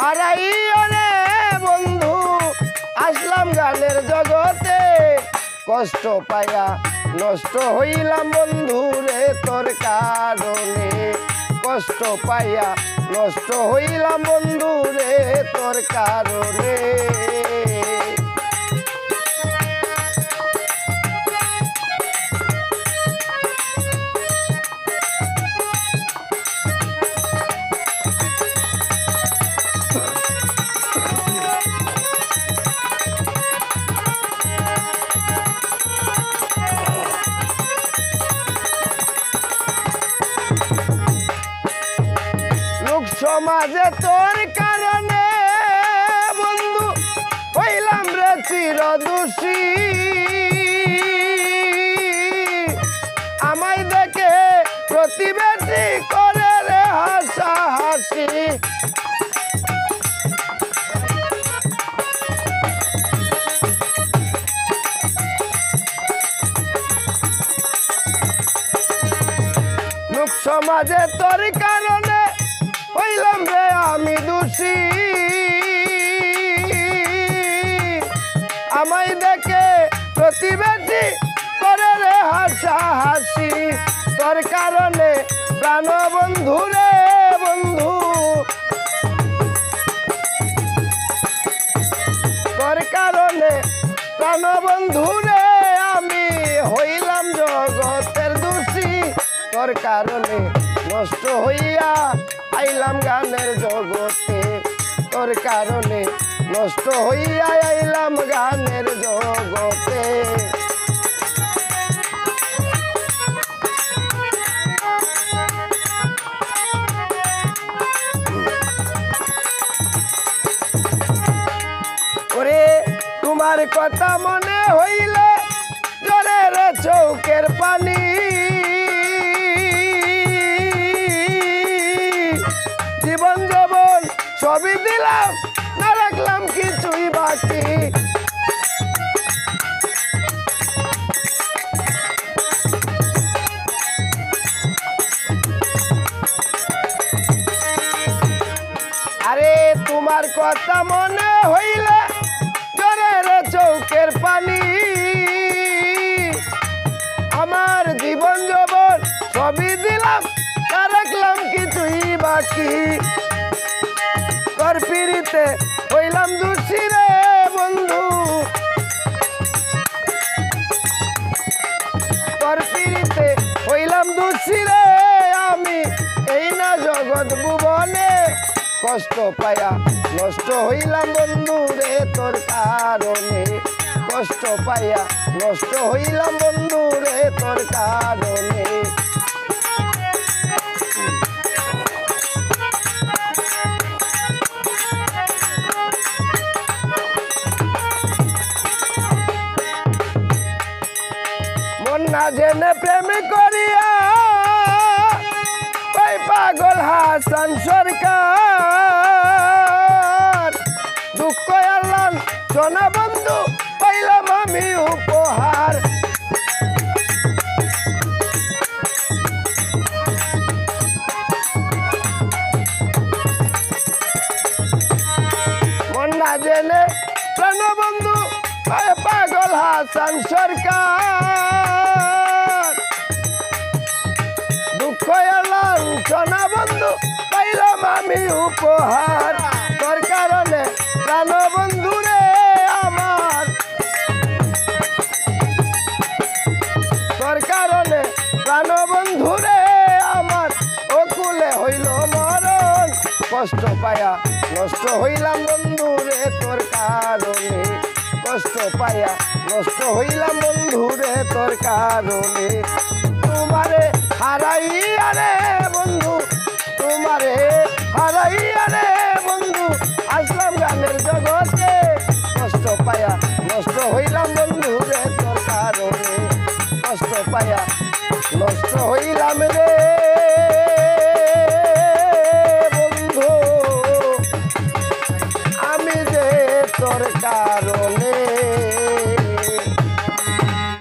হারাইও রে বন্ধু, আসলাম গানের জগতে। কষ্ট পাইয়া নষ্ট হইলাম বন্ধু রে তোর কারণে। কষ্ট পাইয়া নষ্ট হইলাম বন্ধু রে তোর কারণে। সমাজে তোর কারণে বন্ধু হইলাম রে চির দোষী আমায় দেখে প্রতিবেশী করে রে হাসা হাসি সমাজে তোর কারণে হইলাম রে আমি দোষী। আমায় দেখে প্রতিবেশী করে রে হাসা হাসি তোর কারণে প্রাণ বন্ধু রে বন্ধু। তোর কারণে প্রাণ বন্ধু রে আমি হইলাম জগতের দোষী। তোর কারণে নষ্ট হইয়া আইলাম গানের জগতে। তোর কারণে নষ্ট হইয়া আইলাম গানের জগতে। তোমার কথা মনে হইলে সবই দিলাম না রাখলাম কিছুই বাকি আরে তোমার কথা মনে হইলে জরে রে চৌকের পানি আমার জীবন যবন সবই দিলাম তা রাখলাম কিছুই বাকি তোর পিড়িতে হইলাম দোষী রে বন্ধু। তোর পিড়িতে হইলাম দোষী রে আমি। এই না জগৎ ভুবনে কষ্ট পায়া নষ্ট হইলাম বন্ধু রে তোর কারণে। কষ্ট পাইয়া নষ্ট হইলাম বন্ধু রে তোর কারণে। জেনে প্রেম করিয়া, ওই পাগল হাসান সরকার। দুঃখ আল্লাহ সোনা বন্ধু পাইলাম আমি উপহার। মন না জেনে প্রাণবন্ধু পাগল হাসান সরকার। উপহার। তোর কারণে প্রাণ বন্ধু রে আমার। তোর কারণে প্রাণ বন্ধু রে আমার। হইল মরণ, কষ্ট পায়া নষ্ট হইলাম বন্ধু রে তোর কারণে। কষ্ট পায়া নষ্ট হইলাম বন্ধু রে তোর কারণে। তোমারে হারাইয়া রে বন্ধু, তোমারে বন্ধু, আসলাম গানের কষ্ট পায়া নষ্ট হইলাম বন্ধু রে তোর কারণে। কষ্ট পায়া নষ্ট হইলাম রে।